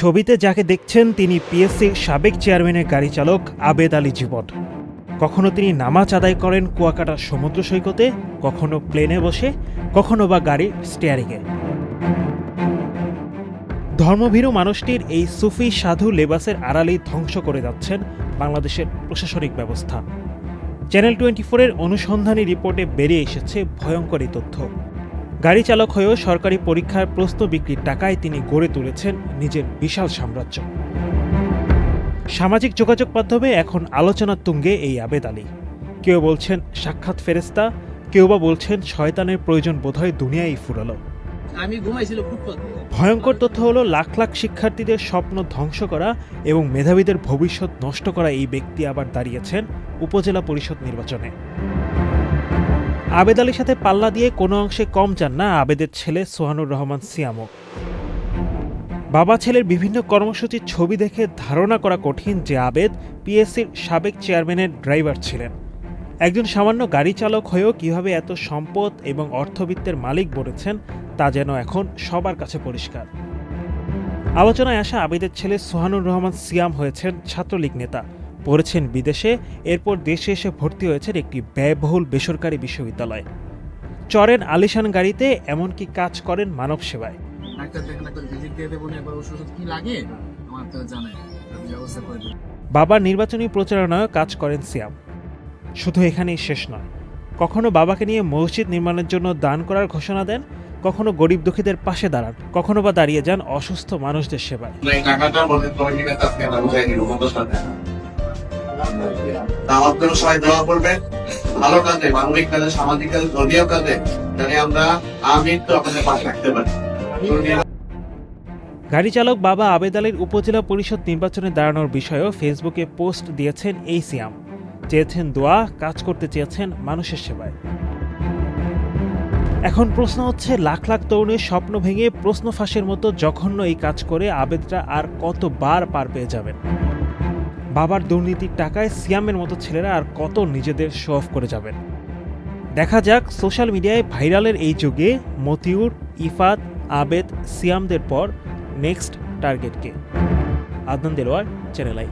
ছবিতে যাকে দেখছেন তিনি পিএসসির সাবেক চেয়ারম্যানের গাড়ি চালক আবেদ আলী জীবন। কখনো তিনি নামাজ আদায় করেন কুয়াকাটা সমুদ্র সৈকতে, কখনো প্লেনে বসে, কখনো বা গাড়ির স্টিয়ারিংয়ে ধর্মভীরু মানুষটির এই সুফি সাধু লেবাসের আড়ালেই ধ্বংস করে যাচ্ছেন বাংলাদেশের প্রশাসনিক ব্যবস্থা। চ্যানেল টোয়েন্টি ফোরের অনুসন্ধানী রিপোর্টে বেরিয়ে এসেছে ভয়ঙ্কর এই তথ্য। গাড়ি চালক হয়েও সরকারি পরীক্ষার প্রশ্ন বিক্রির টাকায় তিনি গড়ে তুলেছেন নিজের বিশাল সাম্রাজ্য। সামাজিক যোগাযোগ মাধ্যমে এখন আলোচনার তুঙ্গে এই আবেদ আলী। কেউ বলছেন সাক্ষাৎ ফেরেস্তা কেউ বা বলছেন শয়তানের প্রয়োজন বোধহয় দুনিয়ায় ফুরালো। আমি ঘুমাইছিল ভয়ঙ্কর তথ্য হলো লাখ লাখ শিক্ষার্থীদের স্বপ্ন ধ্বংস করা এবং মেধাবীদের ভবিষ্যৎ নষ্ট করা এই ব্যক্তি আবার দাঁড়িয়েছেন উপজেলা পরিষদ নির্বাচনে। আবেদ আলীর সাথে পাল্লা দিয়ে কোনো অংশে কম যান না আবেদের ছেলে সোহানুর রহমান সিয়ামো বাবা ছেলের বিভিন্ন কর্মসূচির ছবি দেখে ধারণা করা কঠিন যে আবেদ পিএসসির সাবেক চেয়ারম্যানের ড্রাইভার ছিলেন। একজন সামান্য গাড়ি চালক হয়েও কীভাবে এত সম্পদ এবং অর্থবিত্তের মালিক বলেছেন তা যেন এখন সবার কাছে পরিষ্কার। আলোচনায় আসা আবেদের ছেলে সোহানুর রহমান সিয়াম হয়েছেন ছাত্রলীগ নেতা। পড়েছেন বিদেশে এরপর দেশে এসে ভর্তি হয়েছেন একটি ব্যয়বহুল বেসরকারি বিশ্ববিদ্যালয়। চরেন আলিশান গাড়িতে এমনকি কাজ করেন মানব সেবায়। ডাক্তার দেখেন একবার ভিজিট দিয়ে দেবো না একবার ওষুধ ওষুধ কি লাগে? আমার তো জানাই আমি ব্যবস্থা করে দেবো বাবার নির্বাচনী প্রচারণায় কাজ করেন সিয়াম। শুধু এখানেই শেষ নয়। কখনো বাবাকে নিয়ে মসজিদ নির্মাণের জন্য দান করার ঘোষণা দেন কখনো গরিব দুঃখীদের পাশে দাঁড়ান কখনো বা দাঁড়িয়ে যান অসুস্থ মানুষদের সেবায়। করে সবাই দোয়া করবেন। ভালো কাজে, মানবিক কাজে, সামাজিক কাজে, ধর্মীয় কাজে আমরা আমি তো আপনাদের পাশে রাখতে পারি। গাড়ি চালক বাবা আবেদ আলীর উপজেলা পরিষদ নির্বাচনে দাঁড়ানোর বিষয়েও ফেসবুকে পোস্ট দিয়েছেন এই সিয়াম। চেয়েছেন দোয়া, কাজ করতে চেয়েছেন মানুষের সেবায়। এখন প্রশ্ন হচ্ছে, লাখ লাখ তরুণের স্বপ্ন ভেঙে প্রশ্ন ফাঁসের মতো জঘন্য এই কাজ করে আবেদরা আর কতবার পার পেয়ে যাবেন? বাবার দুর্নীতির টাকায় সিয়ামের মতো ছেলেরা আর কত নিজেদের শো অফ করে যাবেন। দেখা যাক সোশ্যাল মিডিয়ায় ভাইরালের এই যুগে মতিউর, ইফাত, আবেদ, সিয়ামদের পর নেক্সট টার্গেটকে আদনান দেলোয়ার চ্যানেল আই